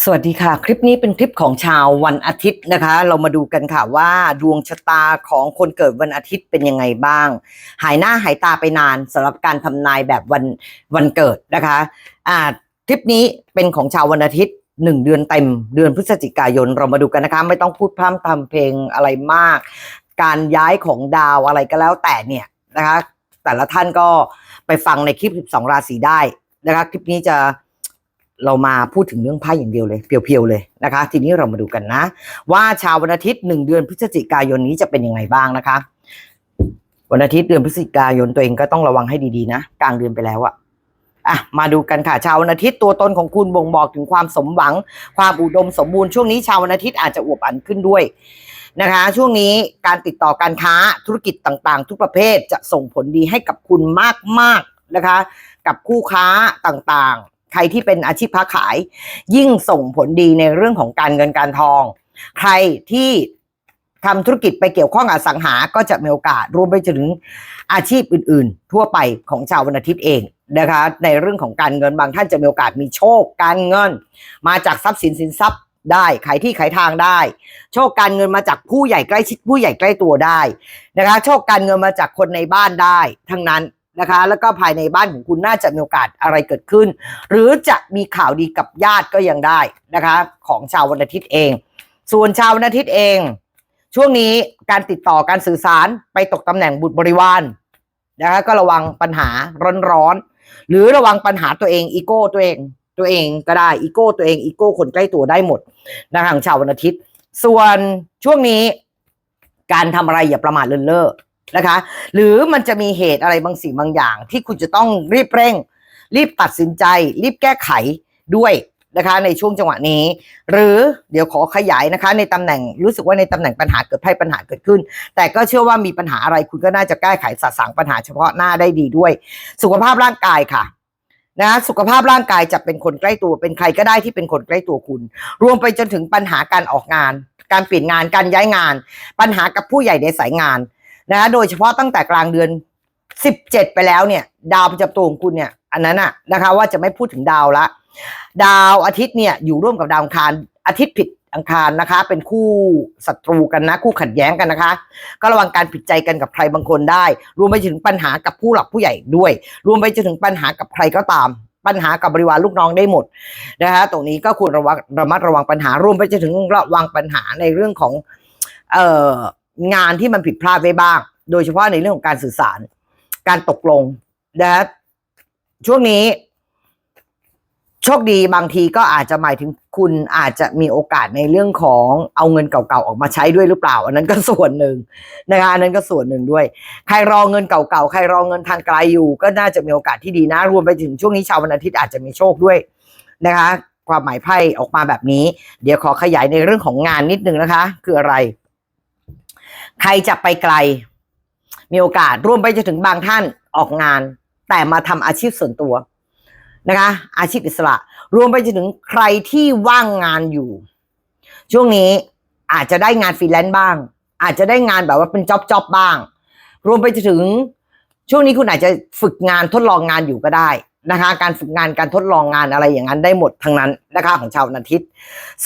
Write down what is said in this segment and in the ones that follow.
สวัสดีค่ะ คลิปนี้เป็นคลิปของชาววันอาทิตย์นะคะ เรามาดูกันค่ะว่าดวงชะตาของคนเกิดวันอาทิตย์เป็นยังไงบ้าง หายหน้าหายตาไปนานสำหรับการทำนายแบบวันวันเกิดนะคะอ่าคลิปนี้เป็นของชาววันอาทิตย์หนึ่งเดือนเต็มเดือนพฤศจิกายนเรามาดูกันนะคะ ไม่ต้องพูดพร่ำทำเพลงอะไรมาก การย้ายของดาวอะไรก็แล้วแต่เนี่ยนะคะ แต่ละท่านก็ไปฟังในคลิป 12 ราศีได้นะคะ คลิปนี้จะ เรามาพูดถึงเรื่องไพ่อย่างเดียวเลย เพียวๆเลยนะคะ ทีนี้เรามาดูกันนะ ว่าชาววันอาทิตย์หนึ่งเดือนพฤศจิกายนนี้จะเป็นยังไงบ้างนะคะ วันอาทิตย์เดือนพฤศจิกายนตัวเองก็ต้องระวังให้ดีๆนะ กลางเดือนไปแล้วอะอะมาดูกันค่ะ ชาววันอาทิตย์ตัวตนของคุณบ่งบอกถึงความสมหวัง ความอุดมสมบูรณ์ช่วงนี้ชาววันอาทิตย์อาจจะอวบอันขึ้นด้วยนะคะ ช่วงนี้การติดต่อการค้าธุรกิจต่างๆ ทุกประเภทจะส่งผลดีให้กับคุณมากๆนะคะ กับคู่ค้าต่างๆ ใครที่เป็นอาชีพค้าขาย ยิ่งส่งผลดีในเรื่องของการเงินการทอง ใครที่ทำธุรกิจไปเกี่ยวข้องกับอสังหา ก็จะมีโอกาสรวมไปถึงอาชีพอื่น ๆ ทั่วไปของชาววันอาทิตย์เองนะคะ ในเรื่องของการเงินบางท่านจะมีโอกาสมีโชค การเงิน มาจากทรัพย์สินสินทรัพย์ได้ขายที่ขายทางได้ โชคการเงินมาจากผู้ใหญ่ใกล้ชิดผู้ใหญ่ใกล้ตัวได้นะคะ โชคการเงินมาจากคนในบ้านได้ ทั้งนั้น นะคะ แล้วก็ภายในบ้านของคุณน่าจะมีโอกาสอะไรเกิดขึ้น หรือจะมีข่าวดีกับญาติก็ยังได้นะคะ ของชาววันอาทิตย์เอง ส่วนชาววันอาทิตย์เอง ช่วงนี้การติดต่อการสื่อสารไปตกตำแหน่งบุตรบริวารนะคะก็ระวังปัญหาร้อนๆหรือระวังปัญหาตัวเองอีโก้ตัวเองตัวเองก็ได้อีโก้ตัวเองอีโก้คนใกล้ตัวได้หมดนะคะของชาววันอาทิตย์ ส่วนช่วงนี้การทำอะไรอย่าประมาทเลินเล่อ นะคะ หรือมันจะมีเหตุอะไรบางสิ่งบางอย่าง ที่คุณจะต้องรีบเร่ง รีบตัดสินใจ รีบแก้ไขด้วยนะคะในช่วงจังหวะนี้ หรือเดี๋ยวขอขยายนะคะ ในตำแหน่งรู้สึกว่าในตำแหน่งปัญหาเกิดไพ่ปัญหาเกิดขึ้น แต่ก็เชื่อว่ามีปัญหาอะไรคุณก็น่าจะแก้ไขสะสางปัญหาเฉพาะหน้าได้ดีด้วย สุขภาพร่างกายค่ะนะสุขภาพร่างกายจะเป็นคนใกล้ตัวเป็นใครก็ได้ที่เป็นคนใกล้ตัวคุณ รวมไปจนถึงปัญหาการออกงาน การเปลี่ยนงานการย้ายงาน ปัญหากับผู้ใหญ่ในสายงาน นะโดยเฉพาะตั้งแต่กลางเดือน 17 ไปแล้วเนี่ย ดาวประจำตัวของคุณเนี่ย อันนั้นอะนะคะ ว่าจะไม่พูดถึงดาวละ ดาวอาทิตย์เนี่ยอยู่ร่วมกับดาวอังคารอาทิตย์ผิดอังคารนะคะ เป็นคู่ศัตรูกันนะคู่ขัดแย้งกันนะคะ ก็ระวังการผิดใจกันกับใครบางคนได้ รวมไปถึงปัญหากับผู้หลักผู้ใหญ่ด้วย รวมไปจนถึงปัญหากับใครก็ตาม ปัญหากับบริวารลูกน้องได้หมดนะคะตรงนี้ก็ควรระวังระมัดระวังปัญหารวมไปจนถึงระวังปัญหาในเรื่องของ เอ่อ งานที่มันผิดพลาดไปบ้าง โดยเฉพาะในเรื่องของการสื่อสาร การตกลงนะช่วงนี้ โชคดีบางทีก็อาจจะหมายถึงคุณอาจจะมีโอกาสในเรื่องของเอาเงินเก่าๆออกมาใช้ด้วยหรือเปล่า อันนั้นก็ส่วนหนึ่งนะคะอันนั้นก็ส่วนหนึ่งด้วย ใครรอเงินเก่าๆใครรอเงินทางไกลอยู่ ก็น่าจะมีโอกาสที่ดีนะรวมไปถึงช่วงนี้ชาววันอาทิตย์อาจจะมีโชคด้วยนะคะ ความหมายไพ่ออกมาแบบนี้ เดี๋ยวขอขยายในเรื่องของงานนิดนึงนะคะ คืออะไร ใครจะไปไกล มีโอกาสร่วมไปจนถึงบางท่านออกงาน แต่มาทำอาชีพส่วนตัวนะคะ อาชีพอิสระ รวมไปจนถึงใครที่ว่างงานอยู่ ช่วงนี้อาจจะได้งานฟรีแลนซ์บ้าง อาจจะได้งานแบบว่าเป็นจ็อบจ็อบบ้าง รวมไปจนถึง ช่วงนี้คุณอาจจะฝึกงานทดลองงานอยู่ก็ได้นะคะ การฝึกงานการทดลองงานอะไรอย่างนั้นได้หมดทั้งนั้นนะคะของชาววันาทิตย์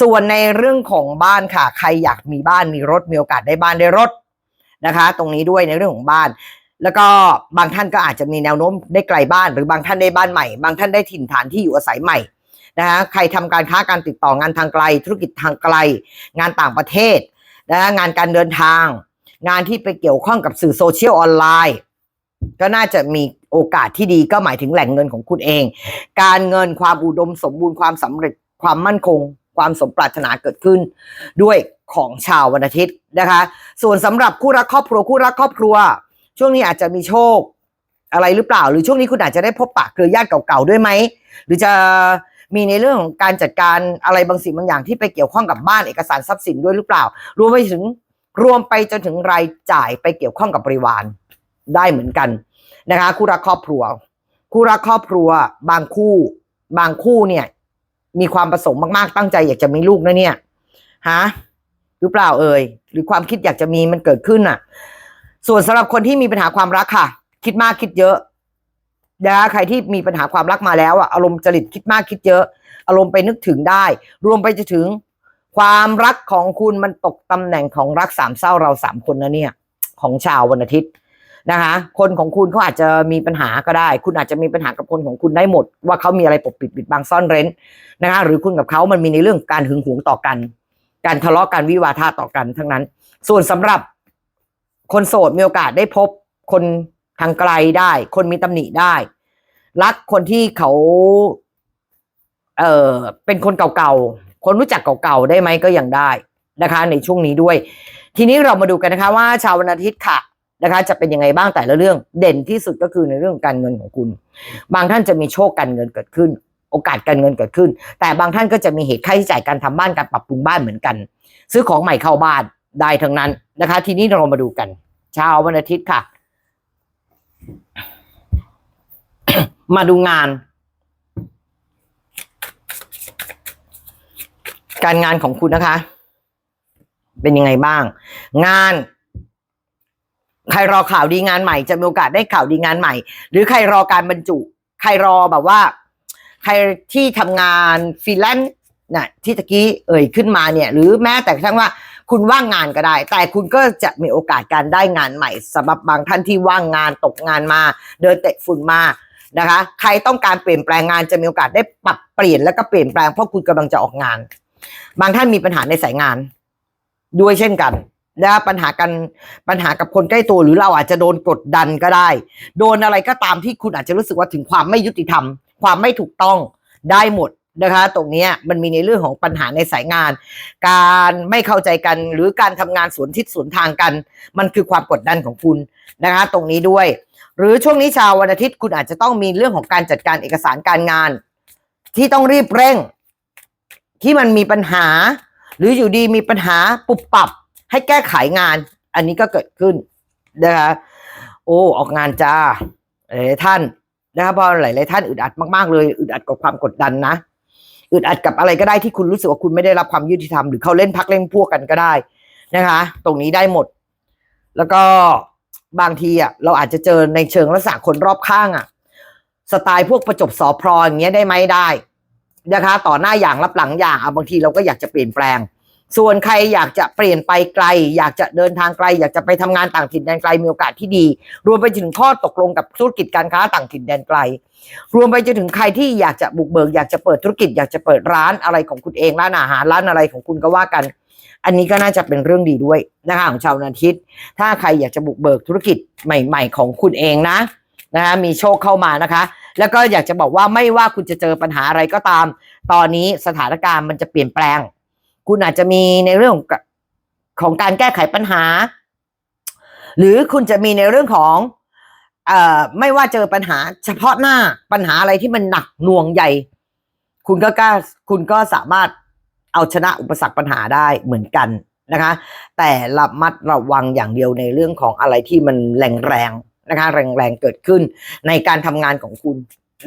ส่วนในเรื่องของบ้านค่ะ ใครอยากมีบ้านมีรถมีโอกาสได้บ้านได้รถ นะคะ ตรงนี้ด้วยในเรื่องของบ้าน แล้วก็บางท่านก็อาจจะมีแนวโน้มได้ไกลบ้าน หรือบางท่านได้บ้านใหม่ บางท่านได้ถิ่นฐานที่อยู่อาศัยใหม่นะคะใครทำการค้าการติดต่องานทางไกล ธุรกิจทางไกล งานต่างประเทศนะคะงานการเดินทาง งานที่ไปเกี่ยวข้องกับสื่อโซเชียลออนไลน์ก็น่าจะมีโอกาสที่ดีก็หมายถึงแหล่งเงินของคุณเอง การเงินความอุดมสมบูรณ์ความสำเร็จความมั่นคง ความสมปรารถนาเกิดขึ้น ด้วย ของชาววันอาทิตย์นะคะ ส่วนสำหรับคู่รักครอบครัวคู่รักครอบครัว ช่วงนี้อาจจะมีโชคอะไรหรือเปล่า หรือช่วงนี้คุณอาจจะได้พบปะเครือญาติเก่าๆด้วยไหมหรือจะมีในเรื่องของการจัดการอะไรบางสิ่งบางอย่างที่ไปเกี่ยวข้องกับบ้านเอกสารทรัพย์สินด้วยหรือเปล่า รวมไปถึงรวมไปจนถึงรายจ่ายไปเกี่ยวข้องกับบริวารได้เหมือนกันนะคะคู่รักครอบครัว คู่รักครอบครัว บางคู่ บางคู่เนี่ย มีความประสงค์มากๆตั้งใจอยากจะมีลูกนะเนี่ยฮะ หรือเปล่าเอ่ยหรือความคิดอยากจะมีมันเกิดขึ้นอะ ส่วนสำหรับคนที่มีปัญหาความรักค่ะ คิดมากคิดเยอะนะคะใครที่มีปัญหาความรักมาแล้วอะอารมณ์จริตคิดมากคิดเยอะ อารมณ์ไปนึกถึงได้ รวมไปจะถึง ความรักของคุณมันตกตำแหน่งของรักสามเศร้าเราสามคนนะเนี่ย ของชาววันอาทิตย์นะคะคนของคุณเขาอาจจะมีปัญหาก็ได้ คุณอาจจะมีปัญหากับคนของคุณได้หมด ว่าเขามีอะไรปกปิดปิดบังซ่อนเร้นนะคะหรือคุณกับเขามันมีในเรื่องการหึงหวงต่อกัน การทะเลาะกันวิวาทะต่อกันทั้งนั้น ส่วนสำหรับคนโสดมีโอกาสได้พบคนทางไกลได้ คนมีตำหนิได้ รักคนที่เขา เอ่อเป็นคนเก่าๆ คนรู้จักเก่าๆ ได้ไหมก็ยังได้นะคะ ในช่วงนี้ด้วย ทีนี้เรามาดูกันนะคะว่าชาววันอาทิตย์ค่ะนะคะ จะเป็นยังไงบ้างแต่ละเรื่อง เด่นที่สุดก็คือในเรื่องการเงินของคุณ บางท่านจะมีโชคการเงินเกิดขึ้น อกาสการเงินเกิดขึ้น แต่บางท่านก็จะมีเหตุค่าใช้จ่ายการทำบ้านการปรับปรุงบ้านเหมือนกัน ซื้อของใหม่เข้าบ้านได้ทั้งนั้นนะคะ ทีนี้เรามาดูกันชาววันอาทิตย์ค่ะ มาดูงาน การงานของคุณนะคะ เป็นยังไงบ้าง งานใครรอข่าวดีงานใหม่จะมีโอกาสได้ข่าวดีงานใหม่ หรือใครรอการบรรจุ ใครรอแบบว่า ใครที่ทำงานฟรีแลนซ์น่ะที่ตะกี้เอ่ยขึ้นมาเนี่ย หรือแม้แต่กระทั่งว่าคุณว่างงานก็ได้ แต่คุณก็จะมีโอกาสการได้งานใหม่สำหรับบางท่านที่ว่างงานตกงานมา เดินเตะฝุ่นมานะคะ ใครต้องการเปลี่ยนแปลงงานจะมีโอกาสได้ปรับเปลี่ยนแล้วก็เปลี่ยนแปลงเพราะคุณกำลังจะออกงาน บางท่านมีปัญหาในสายงาน ด้วยเช่นกันนะปัญหากันปัญหากับคนใกล้ตัวหรือเราอาจจะโดนกดดันก็ได้ โดนอะไรก็ตามที่คุณอาจจะรู้สึกว่าถึงความไม่ยุติธรรม ความไม่ถูกต้องได้หมดนะคะ ตรงนี้มันมีในเรื่องของปัญหาในสายงาน การไม่เข้าใจกันหรือการทำงานสวนทิศสวนทางกัน มันคือความกดดันของคุณนะคะ ตรงนี้ด้วย หรือช่วงนี้ชาววันอาทิตย์คุณอาจจะต้องมีเรื่องของการจัดการเอกสารการงาน ที่ต้องรีบเร่ง ที่มันมีปัญหา หรืออยู่ดีมีปัญหาปุบปับ ให้แก้ไขงาน อันนี้ก็เกิดขึ้นนะคะโอ้ออกงานจ้าหลายๆท่าน นะคะเพราะหลายๆท่านอึดอัดมากๆเลยอึดอัดกับความกดดันนะอึดอัดกับอะไรก็ได้ที่คุณรู้สึกว่าคุณไม่ได้รับความยุติธรรมหรือเขาเล่นพักเล่นพวกกันก็ได้นะคะ ตรงนี้ได้หมด แล้วก็บางทีอะเราอาจจะเจอในเชิงลักษณะคนรอบข้างอะ สไตล์พวกประจบสอพรอย่างเงี้ยได้ไหมได้นะคะ ต่อหน้าอย่างรับหลังอย่างอะบางทีเราก็อยากจะเปลี่ยนแปลง ส่วนใครอยากจะเปลี่ยนไปไกล อยากจะเดินทางไกล อยากจะไปทำงานต่างถิ่นแดนไกลมีโอกาสที่ดี รวมไปถึงข้อตกลงกับธุรกิจการค้าต่างถิ่นแดนไกล รวมไปจนถึงใครที่อยากจะบุกเบิกอยากจะเปิดธุรกิจอยากจะเปิดร้านอะไรของคุณเองร้านอาหารร้านอะไรของคุณก็ว่ากัน อันนี้ก็น่าจะเป็นเรื่องดีด้วยนะคะของชาวนาทิตย์ ถ้าใครอยากจะบุกเบิกธุรกิจใหม่ ๆ ของคุณเองนะนะคะมีโชคเข้ามานะคะ แล้วก็อยากจะบอกว่าไม่ว่าคุณจะเจอปัญหาอะไรก็ตาม ตอนนี้สถานการณ์มันจะเปลี่ยนแปลง คุณอาจจะมีในเรื่องของของการแก้ไขปัญหา หรือคุณจะมีในเรื่องของอไม่ว่าเจอปัญหา เฉพาะหน้าปัญหาอะไรที่มันหนักหน่วงใหญ่ คุณก็กล้าคุณก็สามารถเอาชนะอุปสรรคปัญหาได้เหมือนกันนะคะ แต่ระมัดระวังอย่างเดียวในเรื่องของอะไรที่มันแรงๆนะคะ แรงๆเกิดขึ้นในการทำงานของคุณ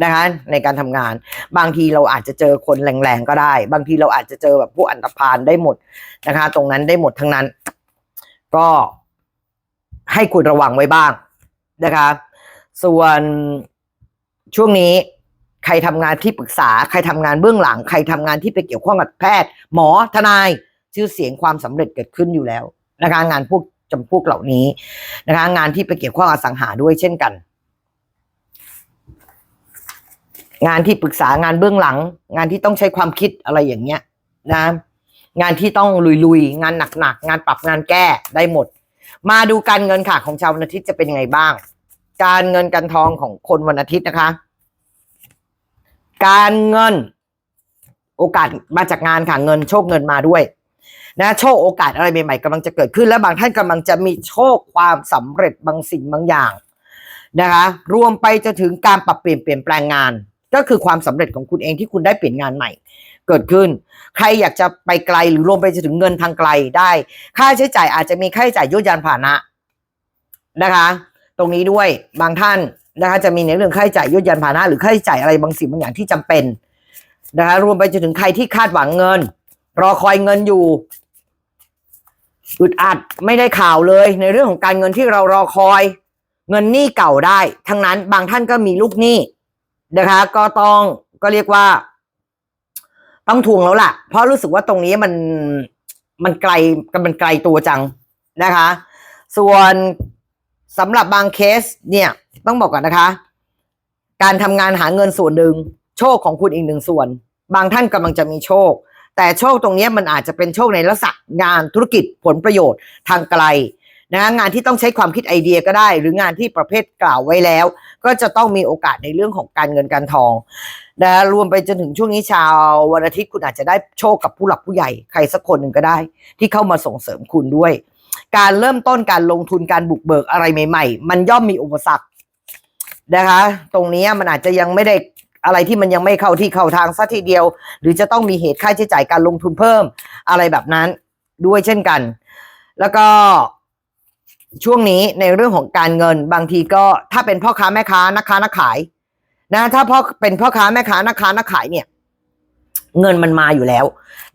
นะคะในการทำงาน บางทีเราอาจจะเจอคนแรงๆก็ได้ บางทีเราอาจจะเจอแบบพวกอันตรพานได้หมดนะคะ ตรงนั้นได้หมดทั้งนั้น ก็ให้คุณระวังไว้บ้างนะคะ ส่วนช่วงนี้ใครทำงานที่ปรึกษา ใครทำงานเบื้องหลัง ใครทำงานที่ไปเกี่ยวข้องกับแพทย์ หมอทนาย ชื่อเสียงความสำเร็จเกิดขึ้นอยู่แล้วนะคะ งานพวกจำพวกเหล่านี้นะคะ งานที่ไปเกี่ยวข้องอสังหาด้วยเช่นกัน งานที่ปรึกษางานเบื้องหลัง งานที่ต้องใช้ความคิดอะไรอย่างเงี้ยนะ งานที่ต้องลุยๆ งานหนักๆ งานปรับงานแก้ได้หมด มาดูการเงินค่ะของชาววันอาทิตย์จะเป็นยังไงบ้าง การเงินการทองของคนวันอาทิตย์นะคะ การเงิน โอกาสมาจากงานค่ะเงินโชคเงินมาด้วยนะโชคโอกาสอะไรใหม่ๆกำลังจะเกิดขึ้น และบางท่านกำลังจะมีโชคความสำเร็จบางสิ่งบางอย่างนะคะ รวมไปจนถึงการปรับเปลี่ยนเปลี่ยนแปลงงาน ก็คือความสำเร็จของคุณเองที่คุณได้เปลี่ยนงานใหม่ เกิดขึ้น ใครอยากจะไปไกลหรือรวมไปจนถึงเงินทางไกลได้ ค่าใช้จ่ายอาจจะมีค่าใช้จ่ายยุยานพานะนะคะ ตรงนี้ด้วยบางท่านนะคะจะมีในเรื่องค่าใช้จ่ายยุยานพานะหรือค่าใช้จ่ายอะไรบางสิ่งบางอย่างที่จำเป็นนะคะรวมไปจนถึงใครที่คาดหวังเงิน รอคอยเงินอยู่อึดอัดไม่ได้ข่าวเลย ในเรื่องของการเงินที่เรารอคอย เงินหนี้เก่าได้ ทั้งนั้นบางท่านก็มีลูกหนี้ นะคะ ก็ต้องก็เรียกว่า ต้องทวงแล้วล่ะ เพราะรู้สึกว่าตรงนี้มันมันไกลมันไกลตัวจังนะคะ ส่วนสำหรับบางเคสเนี่ย ต้องบอกก่อนนะคะ การทำงานหาเงินส่วนหนึ่งโชคของคุณอีกหนึ่งส่วน บางท่านกำลังจะมีโชค แต่โชคตรงนี้มันอาจจะเป็นโชคในลักษณะงานธุรกิจผลประโยชน์ทางไกล นะงานที่ต้องใช้ความคิดไอเดียก็ได้ หรืองานที่ประเภทกล่าวไว้แล้ว ก็จะต้องมีโอกาสในเรื่องของการเงินการทองนะรวมไปจนถึงช่วงนี้ชาววันอาทิตย์คุณอาจจะได้โชคกับผู้หลักผู้ใหญ่ใครสักคนหนึ่งก็ได้ ที่เข้ามาส่งเสริมคุณด้วย การเริ่มต้นการลงทุนการบุกเบิกอะไรใหม่ ๆ มันย่อมมีอุปสรรคนะคะ ตรงนี้มันอาจจะยังไม่ได้อะไรที่มันยังไม่เข้าที่เข้าทางสัทีเดียว หรือจะต้องมีเหตุค่าใช้จ่ายการลงทุนเพิ่มอะไรแบบนั้นด้วยเช่นกัน แล้วก็ ช่วงนี้ในเรื่องของการเงินบางทีก็ถ้าเป็นพ่อค้าแม่ค้านักค้านักขาย นะถ้าพ่อเป็นพ่อค้าแม่ค้านักค้านักขายเนี่ย เงินมันมาอยู่แล้ว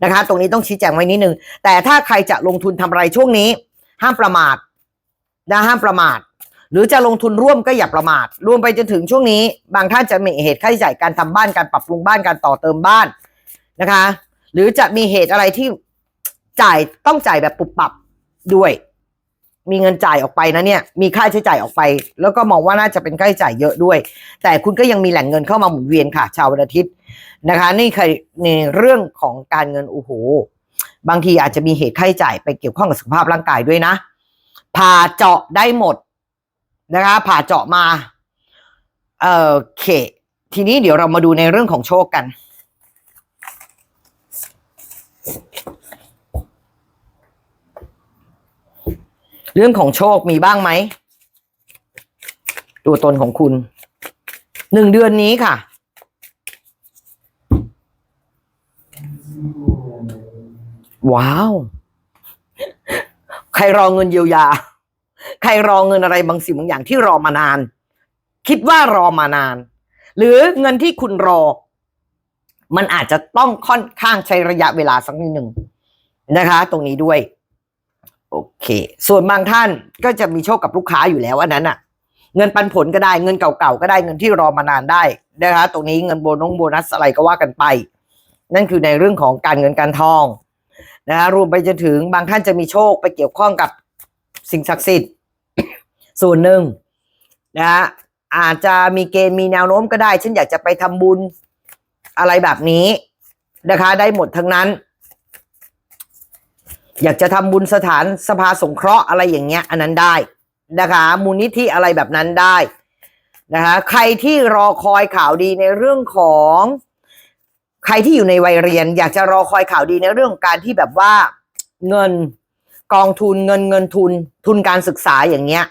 นะคะ ตรงนี้ต้องชี้แจงไว้นิดนึง แต่ถ้าใครจะลงทุนทำอะไรช่วงนี้ ห้ามประมาทนะห้ามประมาท หรือจะลงทุนร่วมก็อย่าประมาท รวมไปจนถึงช่วงนี้ บางท่านจะมีเหตุค่าใช้จ่ายการทำบ้านการปรับปรุงบ้านการต่อเติมบ้านนะคะ หรือจะมีเหตุอะไรที่จ่ายต้องจ่ายแบบปุบปับด้วย มีเงินจ่ายออกไปนะเนี่ย มีค่าใช้จ่ายออกไป แล้วก็มองว่าน่าจะเป็นค่าใช้จ่ายเยอะด้วย แต่คุณก็ยังมีแหล่งเงินเข้ามาหมุนเวียนค่ะ ชาววันอาทิตย์นะคะ นี่คือในเรื่องของการเงินโอ้โหบางทีอาจจะมีเหตุค่าใช้จ่ายไปเกี่ยวข้องกับสุขภาพร่างกายด้วยนะ ผ่าเจาะได้หมดนะคะ ผ่าเจาะมาเอ่อโอเค ทีนี้เดี๋ยวเรามาดูในเรื่องของโชคกัน เรื่องของโชคมีบ้างไหม ตัวตนของคุณ หนึ่งเดือนนี้ค่ะ ว้าว ใครรอเงินเยียวยา ใครรอเงินอะไรบางสิ่งบางอย่างที่รอมานาน คิดว่ารอมานาน หรือเงินที่คุณรอ มันอาจจะต้องค่อนข้างใช้ระยะเวลาสักนิดหนึ่งนะคะ ตรงนี้ด้วย โอเค ส่วนบางท่านก็จะมีโชคกับลูกค้าอยู่แล้วอันนั้นอะเงินปันผลก็ได้เงินเก่าๆก็ได้เงินที่รอมานานได้นะคะตรงนี้เงินโบนงโบนัสอะไรก็ว่ากันไป นั่นคือในเรื่องของการเงินการทองนะรวมไปจนถึงบางท่านจะมีโชคไปเกี่ยวข้องกับสิ่งศักดิ์สิทธิ์ ส่วนหนึ่งนะฮะอาจจะมีเกณฑ์มีแนวโน้มก็ได้ฉันอยากจะไปทำบุญอะไรแบบนี้นะคะ ได้หมดทั้งนั้น อยากจะทำบุญสถานสภาสงเคราะห์อะไรอย่างเงี้ย อันนั้นได้นะคะ มูลนิธิอะไรแบบนั้นได้นะคะใครที่รอคอยข่าวดีในเรื่องของ ใครที่อยู่ในวัยเรียน อยากจะรอคอยข่าวดีในเรื่องของการที่แบบว่าเงินกองทุนเงินเงินทุน ทุนการศึกษาอย่างเงี้ย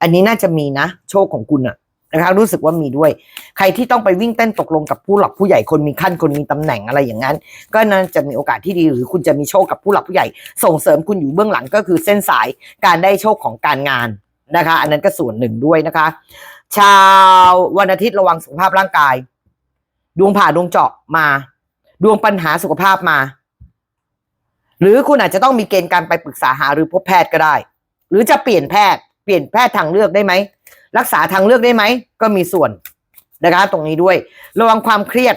อันนี้น่าจะมีนะ โชคของคุณอะ นะคะรู้สึกว่ามีด้วย ใครที่ต้องไปวิ่งเต้นตกลงกับผู้หลักผู้ใหญ่คนมีขั้นคนมีตำแหน่งอะไรอย่างนั้น ก็น่าจะมีโอกาสที่ดีหรือคุณจะมีโชคกับผู้หลักผู้ใหญ่ ส่งเสริมคุณอยู่เบื้องหลังก็คือเส้นสายการได้โชคของการงานนะคะ อันนั้นก็ส่วนหนึ่งด้วยนะคะ ชาววันอาทิตย์ระวังสุขภาพร่างกาย ดวงผ่าดวงเจาะมา ดวงปัญหาสุขภาพมา หรือคุณอาจจะต้องมีเกณฑ์การไปปรึกษาหาหรือพบแพทย์ก็ได้ หรือจะเปลี่ยนแพทย์เปลี่ยนแพทย์ทางเลือกได้ไหม รักษาทางเลือกได้ไหม ก็มีส่วนนะคะตรงนี้ด้วย ระวังความเครียด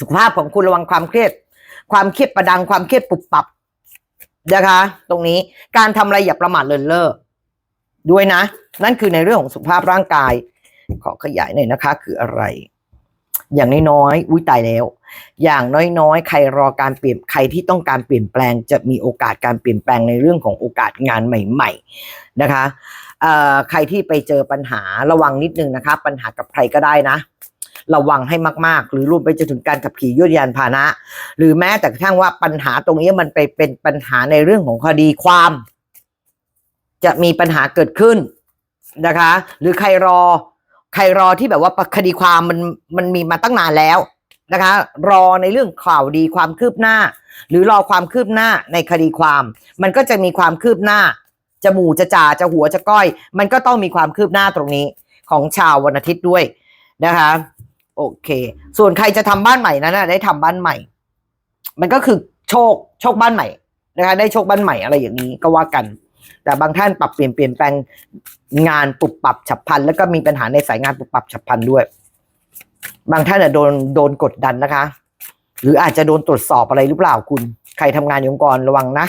สุขภาพของคุณระวังความเครียด ความเครียดประดังความเครียดปุบปับนะคะ ตรงนี้การทำอะไรอย่าประมาทเลินเล่อด้วยนะ นั่นคือในเรื่องของสุขภาพร่างกาย ขอขยายหน่อยนะคะ คืออะไร อย่างน้อยๆอุ้ยตายแล้ว อย่างน้อยๆ ใครรอการเปลี่ยนใครที่ต้องการเปลี่ยนแปลง จะมีโอกาสการเปลี่ยนแปลงในเรื่องของโอกาสงานใหม่ ๆ นะคะ ใครที่ไปเจอปัญหาระวังนิดนึงนะคะ ปัญหากับใครก็ได้นะ ระวังให้มาก ๆ หรือรวมไปจนถึงการขับขี่ยวดยานพาหนะ หรือแม้แต่กระทั่งว่าปัญหาตรงนี้มันไปเป็นปัญหาในเรื่องของคดีความ จะมีปัญหาเกิดขึ้นนะคะ หรือใครรอ ใครรอที่แบบว่าคดีความมันมันมีมาตั้งนานแล้วนะคะ รอในเรื่องข่าวดีความคืบหน้า หรือรอความคืบหน้าในคดีความ มันก็จะมีความคืบหน้า จะหมู่จะจ่าจะหัวจะก้อย มันก็ต้องมีความคืบหน้าตรงนี้ของชาววันอาทิตย์ด้วยนะคะโอเค ส่วนใครจะทำบ้านใหม่นั้นนะได้ทำบ้านใหม่ มันก็คือโชคโชคบ้านใหม่นะคะได้โชคบ้านใหม่อะไรอย่างนี้ก็ว่ากัน แต่บางท่านปรับเปลี่ยนเปลี่ยนแปลงงานปรับปรับฉับพลัน แล้วก็มีปัญหาในสายงานปรับปรับฉับพลันด้วย บางท่านอะโดนโดนกดดันนะคะ หรืออาจจะโดนตรวจสอบอะไรหรือเปล่าคุณ ใครทำงานองค์กรระวังนะ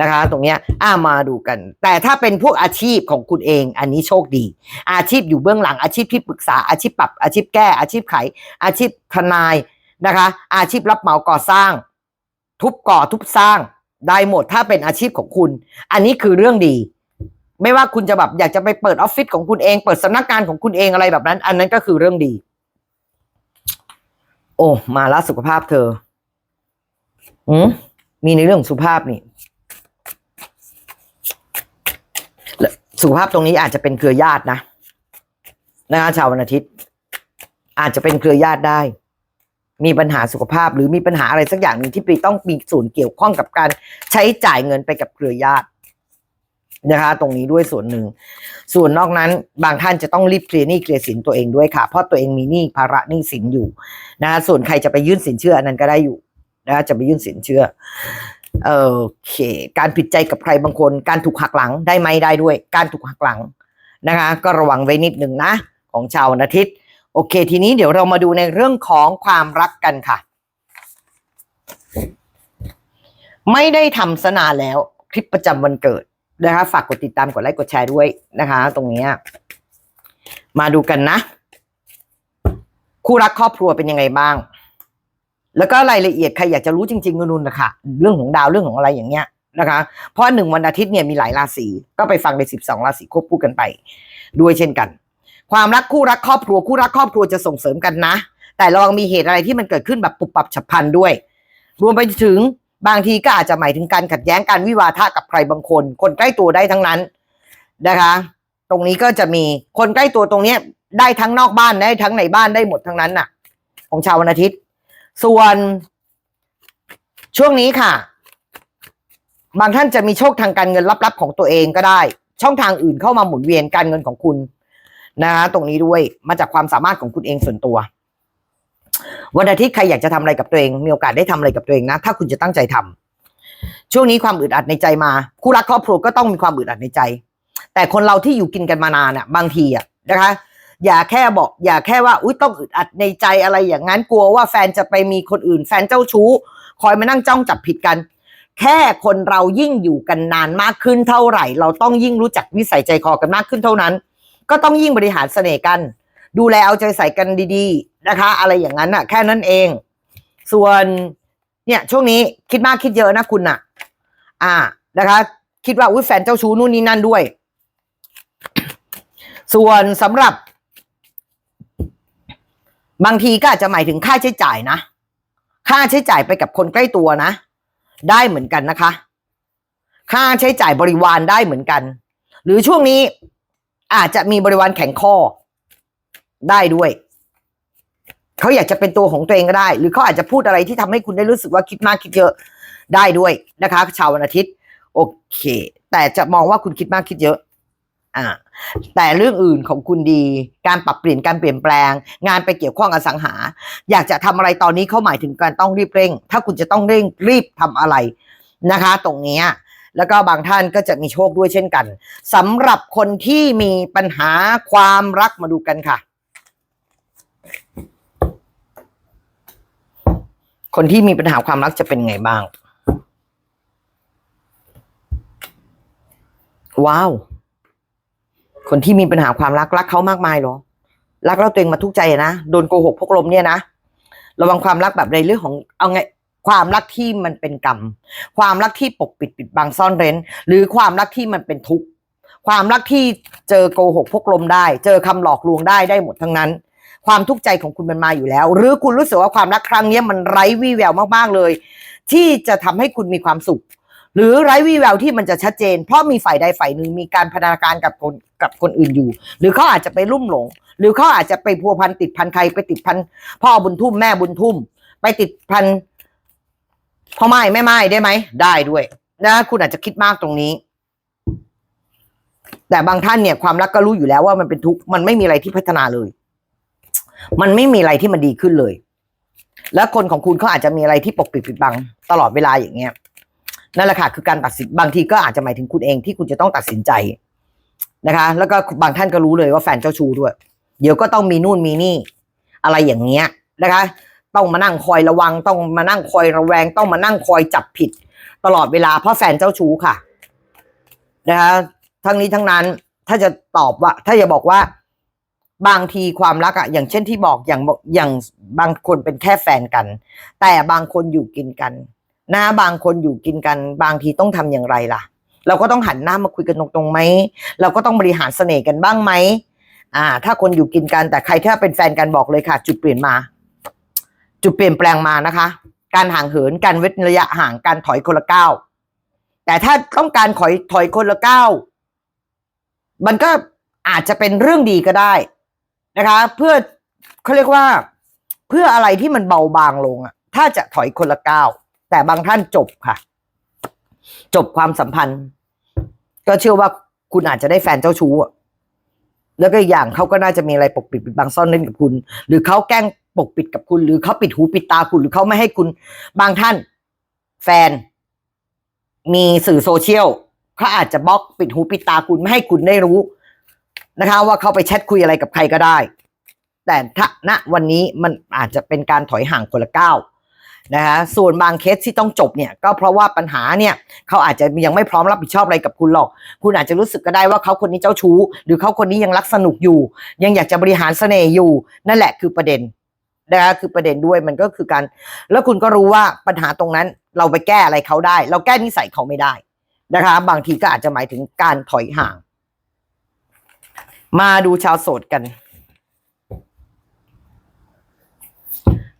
นะคะ ตรงเนี้ยอ่ามาดูกัน แต่ถ้าเป็นพวกอาชีพของคุณเอง อันนี้โชคดี อาชีพอยู่เบื้องหลังอาชีพที่ปรึกษาอาชีพปรับอาชีพแก้อาชีพไข อาชีพทนายนะคะ อาชีพรับเหมาก่อสร้าง ทุบก่อทุบสร้างได้หมดถ้าเป็นอาชีพของคุณ อันนี้คือเรื่องดี ไม่ว่าคุณจะแบบอยากจะไปเปิดออฟฟิศของคุณเองเปิดสำนักงานของคุณเองอะไรแบบนั้น อันนั้นก็คือเรื่องดี โอ้มาละสุขภาพเธออืมมีในเรื่องของสุขภาพนี่และ สุขภาพตรงนี้อาจจะเป็นเครือญาตินะนะคะชาววันอาทิตย์ อาจจะเป็นเครือญาติได้ มีปัญหาสุขภาพหรือมีปัญหาอะไรสักอย่างหนึ่งที่ไปต้องมีส่วนเกี่ยวข้องกับการใช้จ่ายเงินไปกับเครือญาตินะคะ ตรงนี้ด้วยส่วนหนึ่ง ส่วนนอกนั้นบางท่านจะต้องรีบเคลียร์หนี้เคลียร์สินตัวเองด้วยค่ะ เพราะตัวเองมีหนี้ภาระหนี้สินอยู่นะคะส่วนใครจะไปยื่นสินเชื่ออันนั้นก็ได้อยู่นะะจะไปยื่นสินเชื่อ โอเค การผิดใจกับใครบางคน การถูกหักหลังได้ไหมได้ด้วย การถูกหักหลังนะคะ ก็ระวังไว้นิดหนึ่งนะ ของชาววันอาทิตย์ โอเค ทีนี้เดี๋ยวเรามาดูในเรื่องของความรักกันค่ะ ไม่ได้ทำสนาแล้ว คลิปประจำวันเกิดนะคะ ฝากกดติดตามกดไลค์กดแชร์ด้วยนะคะ ตรงนี้มาดูกันนะ คู่รักครอบครัวเป็นยังไงบ้าง แล้วก็รายละเอียดใครอยากจะรู้จริงๆก็นุ่นนะคะเรื่องของดาวเรื่องของอะไรอย่างเงี้ยนะคะ เพราะหนึ่งวันอาทิตย์เนี่ยมีหลายราศีก็ไปฟังในสิบสองราศีควบคู่กันไป ด้วยเช่นกัน ความรักคู่รักครอบครัวคู่รักครอบครัวจะส่งเสริมกันนะ แต่ระวังมีเหตุอะไรที่มันเกิดขึ้นแบบปุบปับฉับพลันด้วย รวมไปถึงบางทีก็อาจจะหมายถึงการขัดแย้งการวิวาทะกับใครบางคน คนใกล้ตัวได้ทั้งนั้นนะคะ ตรงนี้ก็จะมีคนใกล้ตัวตรงเนี้ยได้ทั้งนอกบ้านได้ทั้งในบ้านได้หมดทั้งนั้นน่ะ ของชาววันอาทิตย์ ส่วนช่วงนี้ค่ะ บางท่านจะมีโชคทางการเงินลับๆของตัวเองก็ได้ ช่องทางอื่นเข้ามาหมุนเวียนการเงินของคุณนะคะตรงนี้ด้วยมาจากความสามารถของคุณเองส่วนตัว วันอาทิตย์ใครอยากจะทำอะไรกับตัวเอง มีโอกาสได้ทำอะไรกับตัวเองนะ ถ้าคุณจะตั้งใจทำช่วงนี้ความอึดอัดในใจมา คู่รักครอบครัวก็ต้องมีความอึดอัดในใจ แต่คนเราที่อยู่กินกันมานานอะ บางทีอะนะคะ อย่าแค่บอก อย่าแค่ว่า อุ้ยต้องอึดอัดในใจอะไรอย่างนั้นกลัวว่าแฟนจะไปมีคนอื่น แฟนเจ้าชู้ คอยมานั่งจ้องจับผิดกัน แค่คนเรายิ่งอยู่กันนานมากขึ้นเท่าไหร่ เราต้องยิ่งรู้จักนิสัยใจคอกันมากขึ้นเท่านั้น ก็ต้องยิ่งบริหารเสน่ห์กัน ดูแลเอาใจใส่กันดีๆนะคะ อะไรอย่างนั้นน่ะ แค่นั้นเอง ส่วนเนี่ยช่วงนี้คิดมากคิดเยอะนะคุณน่ะ อ่านะคะ คิดว่าอุ้ยแฟนเจ้าชู้นู่นนี่นั่นด้วย ส่วนสำหรับ บางทีก็อาจจะหมายถึงค่าใช้จ่ายนะ ค่าใช้จ่ายไปกับคนใกล้ตัวนะ ได้เหมือนกันนะคะ ค่าใช้จ่ายบริวารได้เหมือนกัน หรือช่วงนี้อาจจะมีบริวารแข็งข้อได้ด้วย เขาอยากจะเป็นตัวของตัวเองก็ได้ หรือเขาอาจจะพูดอะไรที่ทำให้คุณได้รู้สึกว่าคิดมากคิดเยอะได้ด้วยนะคะ ชาววันอาทิตย์ โอเค แต่จะมองว่าคุณคิดมากคิดเยอะ อ่าแต่เรื่องอื่นของคุณดี การปรับเปลี่ยนการเปลี่ยนแปลง งานไปเกี่ยวข้องอสังหา อยากจะทำอะไรตอนนี้เขาหมายถึงการต้องรีบเร่ง ถ้าคุณจะต้องเร่งรีบทำอะไรนะคะ ตรงเนี้ยแล้วก็บางท่านก็จะมีโชคด้วยเช่นกันสำหรับคนที่มีปัญหาความรักมาดูกันค่ะ คนที่มีปัญหาความรักจะเป็นไงบ้าง ว้าว คนที่มีปัญหาความรักรักเขามากมายเหรอ รักแล้วตัวเองมาทุกใจนะโดนโกหกพกลมเนี่ยนะระวังความรักแบบในเรื่องของเอาไงความรักที่มันเป็นกรรม ความรักที่ปกปิดปิดบังซ่อนเร้น หรือความรักที่มันเป็นทุกข์ความรักที่เจอโกหกพกลมได้ เจอคำหลอกลวงได้ได้หมดทั้งนั้น ความทุกข์ใจของคุณมันมาอยู่แล้ว หรือคุณรู้สึกว่าความรักครั้งนี้มันไร้วี่แววมากๆเลย ที่จะทำให้คุณมีความสุข หรือไร้วี่แววที่มันจะชัดเจน เพราะมีฝ่ายใดฝ่ายหนึ่งมีการพันาการกับคนกับคนอื่นอยู่ หรือเขาอาจจะไปลุ่มหลง หรือเขาอาจจะไปพัวพันติดพันใครไปติดพันพ่อบุญทุ่มแม่บุญทุ่ม ไปติดพันพ่อไม้แม่ไม้ได้ไหมได้ด้วยนะคุณอาจจะคิดมากตรงนี้ แต่บางท่านเนี่ยความรักก็รู้อยู่แล้วว่ามันเป็นทุกข์มันไม่มีอะไรที่พัฒนาเลย มันไม่มีอะไรที่มันดีขึ้นเลย แล้วคนของคุณเขาอาจจะมีอะไรที่ปกปิดปิดบัง ตลอดเวลาอย่างเงี้ย นั่นแหละค่ะคือการตัดสินบางทีก็อาจจะหมายถึงคุณเองที่คุณจะต้องตัดสินใจนะคะ แล้วก็บางท่านก็รู้เลยว่าแฟนเจ้าชู้ด้วย เดี๋ยวก็ต้องมีนู่นมีนี่ อะไรอย่างเงี้ยนะคะ ต้องมานั่งคอยระวัง ต้องมานั่งคอยระแวง ต้องมานั่งคอยจับผิด ตลอดเวลาเพราะแฟนเจ้าชู้ค่ะนะคะทั้งนี้ทั้งนั้นถ้าจะตอบว่า ถ้าจะบอกว่าบางทีความรักอะอย่างเช่นที่บอกอย่างอย่างบางคนเป็นแค่แฟนกัน แต่บางคนอยู่กินกัน นะบางคนอยู่กินกันบางทีต้องทำอย่างไรล่ะ เราก็ต้องหันหน้ามาคุยกันตรงๆไหมเราก็ต้องบริหารเสน่ห์กันบ้างไหมอ่า ถ้าคนอยู่กินกันแต่ใครถ้าเป็นแฟนกันบอกเลยค่ะ จุดเปลี่ยนมา จุดเปลี่ยนแปลงมานะคะ การห่างเหินการเว้นระยะห่างการถอยคนละก้าวแต่ถ้าต้องการถอยถอยคนละก้าวมันก็อาจจะเป็นเรื่องดีก็ได้นะคะ เพื่อเขาเรียกว่า เพื่ออะไรที่มันเบาบางลงอะถ้าจะถอยคนละก้าว แต่บางท่านจบค่ะ จบความสัมพันธ์ ก็เชื่อว่าคุณอาจจะได้แฟนเจ้าชู้อะแล้วก็อีกอย่างเขาก็น่าจะมีอะไรปกปิดปิดบังซ่อนเล่นกับคุณ หรือเขาแกล้งปกปิดกับคุณ หรือเขาปิดหูปิดตาคุณ หรือเขาไม่ให้คุณ บางท่าน แฟน มีสื่อโซเชียลเขาอาจจะบล็อกปิดหูปิดตาคุณไม่ให้คุณได้รู้นะคะ ว่าเขาไปแชทคุยอะไรกับใครก็ได้ แต่ถ้าณวันนี้มันอาจจะเป็นการถอยห่างคนละก้าว นะคะส่วนบางเคสที่ต้องจบเนี่ยก็เพราะว่าปัญหาเนี่ยเขาอาจจะยังไม่พร้อมรับผิดชอบอะไรกับคุณหรอก คุณอาจจะรู้สึกก็ได้ว่าเขาคนนี้เจ้าชู้ หรือเขาคนนี้ยังรักสนุกอยู่ ยังอยากจะบริหารเสน่ห์อยู่ นั่นแหละคือประเด็นนะคะคือประเด็นด้วยมันก็คือการแล้วคุณก็รู้ว่าปัญหาตรงนั้นเราไปแก้อะไรเขาได้ เราแก้นิสัยเขาไม่ได้นะคะ บางทีก็อาจจะหมายถึงการถอยห่าง มาดูชาวโสดกัน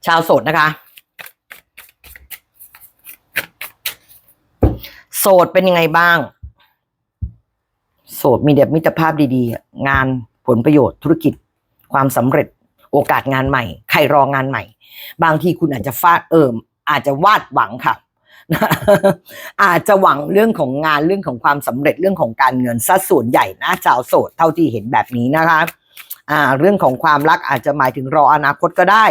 ชาวโสดนะคะ โสดเป็นยังไงบ้าง โสดมีแต่มิตรภาพดีๆ งานผลประโยชน์ธุรกิจ ความสำเร็จ โอกาสงานใหม่ ใครรองานใหม่ บางทีคุณอาจจะฟาดเอิมอาจจะวาดหวังค่ะ อาจจะหวังเรื่องของงานเรื่องของความสำเร็จเรื่องของการเงินซะส่วนใหญ่นะชาวโสดเท่าที่เห็นแบบนี้นะคะ อ่า เรื่องของความรักอาจจะหมายถึงรออนาคตก็ได้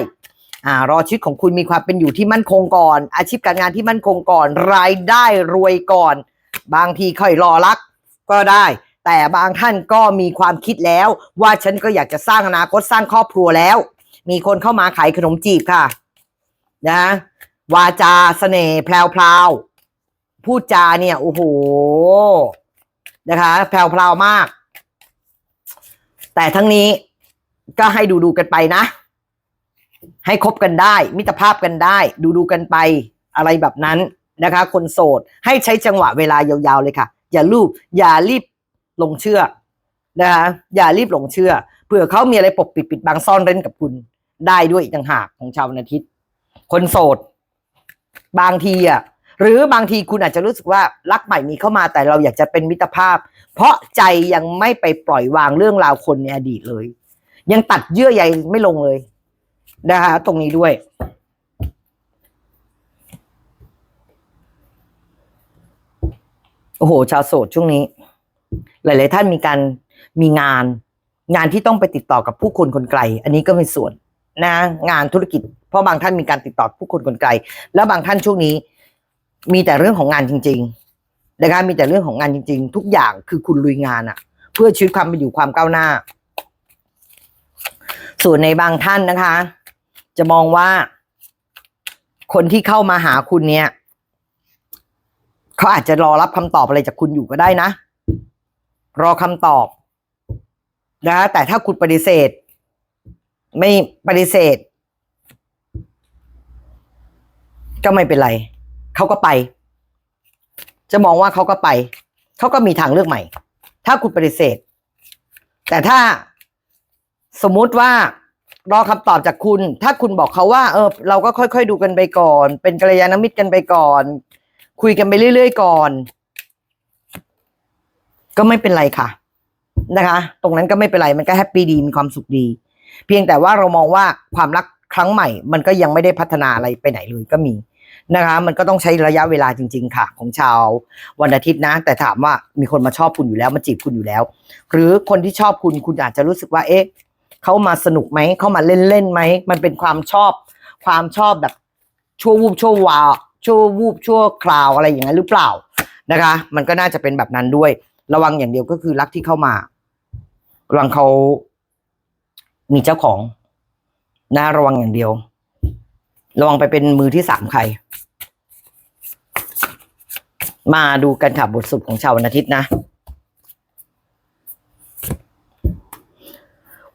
อ่ารอชีวิตของคุณมีความเป็นอยู่ที่มั่นคงก่อน อาชีพการงานที่มั่นคงก่อน รายได้รวยก่อน บางทีค่อยรอรักก็ได้ แต่บางท่านก็มีความคิดแล้ว ว่าฉันก็อยากจะสร้างอนาคตสร้างครอบครัวแล้ว มีคนเข้ามาขายขนมจีบค่ะ นะ วาจาเสน่ห์แพรวพราวพูดจาเนี่ยโอ้โหนะคะแพรวพราวมาก แต่ทั้งนี้ก็ให้ดูดูกันไปนะ ให้คบกันได้ มิตรภาพกันได้ ดูดูกันไปอะไรแบบนั้นนะคะ คนโสดให้ใช้จังหวะเวลายาวๆเลยค่ะ อย่าลูบอย่ารีบหลงเชื่อนะคะอย่ารีบหลงเชื่อเผื่อเขามีอะไรปกปิดปิดบังซ่อนเร้นกับคุณได้ด้วยอีกต่างหากของชาวนาทิตย์ คนโสด บางทีอะหรือบางทีคุณอาจจะรู้สึกว่ารักใหม่มีเข้ามาแต่เราอยากจะเป็นมิตรภาพ เพราะใจยังไม่ไปปล่อยวางเรื่องราวคนในอดีตเลย ยังตัดเยื่อใยไม่ลงเลย นะคะ ตรงนี้ด้วย โอ้โห ชาวโสดช่วงนี้ หลาย ๆ ท่านมีการมีงาน งานที่ต้องไปติดต่อกับผู้คนคนไกล อันนี้ก็เป็นส่วนนะงานธุรกิจ เพราะบางท่านมีการติดต่อผู้คนคนไกล แล้วบางท่านช่วงนี้ มีแต่เรื่องของงานจริงๆนะคะมีแต่เรื่องของงานจริง ๆ ทุกอย่างคือคุณลุยงานอะเพื่อชีวิตความเป็นอยู่ความก้าวหน้า ส่วนในบางท่านนะคะ จะมองว่า คนที่เข้ามาหาคุณเนี่ยเขาอาจจะรอรับคำตอบอะไรจากคุณอยู่ก็ได้นะ รอคำตอบนะแต่ถ้าคุณปฏิเสธ ไม่ปฏิเสธ ก็ไม่เป็นไรเขาก็ไป จะมองว่าเขาก็ไปเขาก็มีทางเลือกใหม่ ถ้าคุณปฏิเสธ แต่ถ้าสมมุติว่า รอคำตอบจากคุณ ถ้าคุณบอกเขาว่า เออ เราก็ค่อยๆดูกันไปก่อน เป็นกัลยาณมิตรกันไปก่อน คุยกันไปเรื่อยๆก่อน ก็ไม่เป็นไรค่ะ นะคะ ตรงนั้นก็ไม่เป็นไรมันก็แฮปปี้ดีมีความสุขดี เพียงแต่ว่าเรามองว่าความรักครั้งใหม่ มันก็ยังไม่ได้พัฒนาอะไรไปไหนเลยก็มีนะคะ มันก็ต้องใช้ระยะเวลาจริง ๆ ค่ะ ของชาววันอาทิตย์นะ แต่ถามว่ามีคนมาชอบคุณอยู่แล้วมาจีบคุณอยู่แล้ว หรือคนที่ชอบคุณคุณอาจจะรู้สึกว่าเอ๊ะ เขามาสนุกไหมเขามาเล่นเล่นๆไหมมันเป็นความชอบ ความชอบแบบชั่ววูบชั่ววาวชั่ววูบชั่วคราวอะไรอย่างนั้นหรือเปล่านะคะ มันก็น่าจะเป็นแบบนั้นด้วย ระวังอย่างเดียวก็คือรักที่เข้ามาระวังเขามีเจ้าของนะระวังอย่างเดียว ระวังไปเป็นมือที่สามใคร มาดูกันค่ะบทสรุปของชาววันอาทิตย์นะ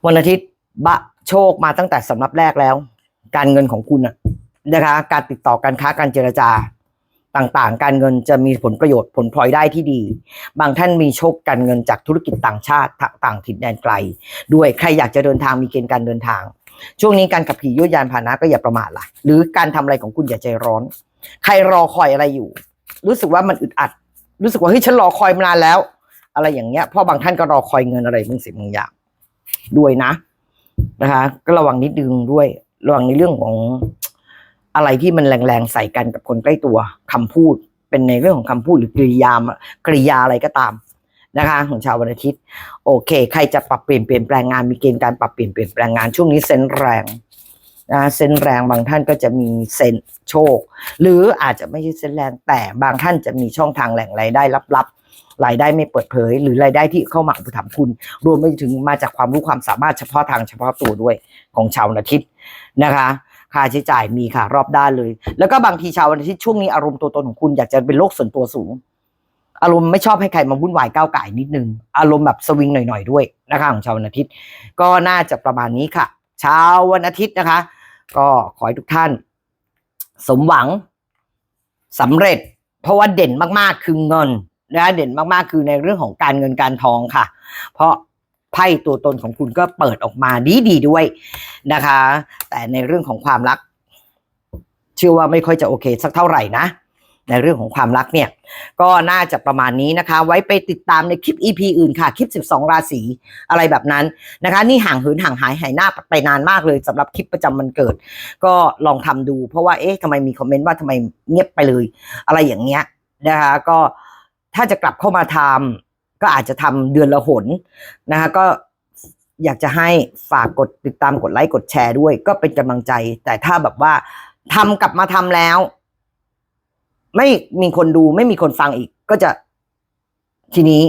วันอาทิตย์บะโชคมาตั้งแต่สำรับแรกแล้ว การเงินของคุณอะนะคะ การติดต่อการค้าการเจรจาต่างๆ การเงินจะมีผลประโยชน์ผลพลอยได้ที่ดี บางท่านมีโชคการเงินจากธุรกิจต่างชาติต่างถิ่นแดนไกล ด้วยใครอยากจะเดินทางมีเกณฑ์การเดินทาง ช่วงนี้การขับขี่ยวดยานพาหนะก็อย่าประมาทล่ะ หรือการทำอะไรของคุณอย่าใจร้อน ใครรอคอยอะไรอยู่ รู้สึกว่ามันอึดอัด รู้สึกว่าเฮ้ยฉันรอคอยมานานแล้ว อะไรอย่างเงี้ยเพราะบางท่านก็รอคอยเงินอะไรบางสิ่งบางอย่าง ด้วยนะนะคะ ก็ระวังนิดนึงด้วย ระวังในเรื่องของอะไรที่มันแรงๆใส่กันกับคนใกล้ตัวคำพูด เป็นในเรื่องของคำพูดหรือกริยากริยาอะไรก็ตามนะคะของชาววันอาทิตย์ โอเค ใครจะปรับเปลี่ยนเปลี่ยนแปลงงานมีเกณฑ์การปรับเปลี่ยนเปลี่ยนแปลงงานช่วงนี้เซนแรงนะเซนแรงบางท่านก็จะมีเซนโชค หรืออาจจะไม่ใช่เซนแรงแต่บางท่านจะมีช่องทางแหล่งรายได้ลับๆ รายได้ไม่เปิดเผย หรือรายได้ที่เข้ามาอุปถัมภ์คุณ รวมไปถึงมาจากความรู้ความสามารถเฉพาะทางเฉพาะตัวด้วยของชาวนาทิตย์นะคะค่าใช้จ่ายมีค่ะ รอบด้านเลย แล้วก็บางทีชาววันอาทิตย์ช่วงนี้อารมณ์ตัวตนของคุณอยากจะเป็นโลกส่วนตัวสูง อารมณ์ไม่ชอบให้ใครมาวุ่นวายก้าวไก่นิดนึง อารมณ์แบบสวิงหน่อยๆด้วยนะคะของชาววันอาทิตย์ ก็น่าจะประมาณนี้ค่ะเช้าวันอาทิตย์นะคะ ก็ขอให้ทุกท่าน สมหวังสำเร็จ เพราะว่าเด่นมากๆคือเงิน นะเด่นมากๆ คือในเรื่องของการเงินการทองค่ะ เพราะไพ่ตัวตนของคุณก็เปิดออกมาดีๆด้วยนะคะ แต่ในเรื่องของความรัก เชื่อว่าไม่ค่อยจะโอเคสักเท่าไหร่นะ ในเรื่องของความรักเนี่ย ก็น่าจะประมาณนี้นะคะ ไว้ไปติดตามในคลิป EP อื่นค่ะ คลิป 12 ราศีอะไรแบบนั้นนะคะ นี่ห่างเหินห่างหายหายหน้าไปนานมากเลยสำหรับคลิปประจำวันเกิด ก็ลองทำดู เพราะว่าเอ๊ะทำไมมีคอมเมนต์ว่าทำไมเงียบไปเลย อะไรอย่างเงี้ยนะคะ ก็ ถ้าจะกลับเข้ามาทำก็อาจจะทำเดือนละหนนะคะก็อยากจะให้ฝากกดติดตามกดไลค์กดแชร์ด้วย ก็เป็นกำลังใจ แต่ถ้าแบบว่าทำกลับมาทำแล้ว ไม่มีคนดูไม่มีคนฟังอีก ก็จะทีนี้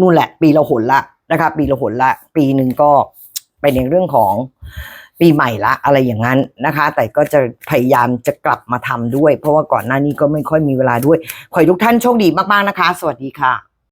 นู่นแหละ ปีละหนละนะคะ ปีละหนละ ปีหนึ่งก็ไปในเรื่องของ ปีใหม่ละอะไรอย่างนั้นนะคะ แต่ก็จะพยายามจะกลับมาทำด้วย เพราะว่าก่อนหน้านี้ก็ไม่ค่อยมีเวลาด้วย ขอให้ทุกท่านโชคดีมากๆนะคะ สวัสดีค่ะ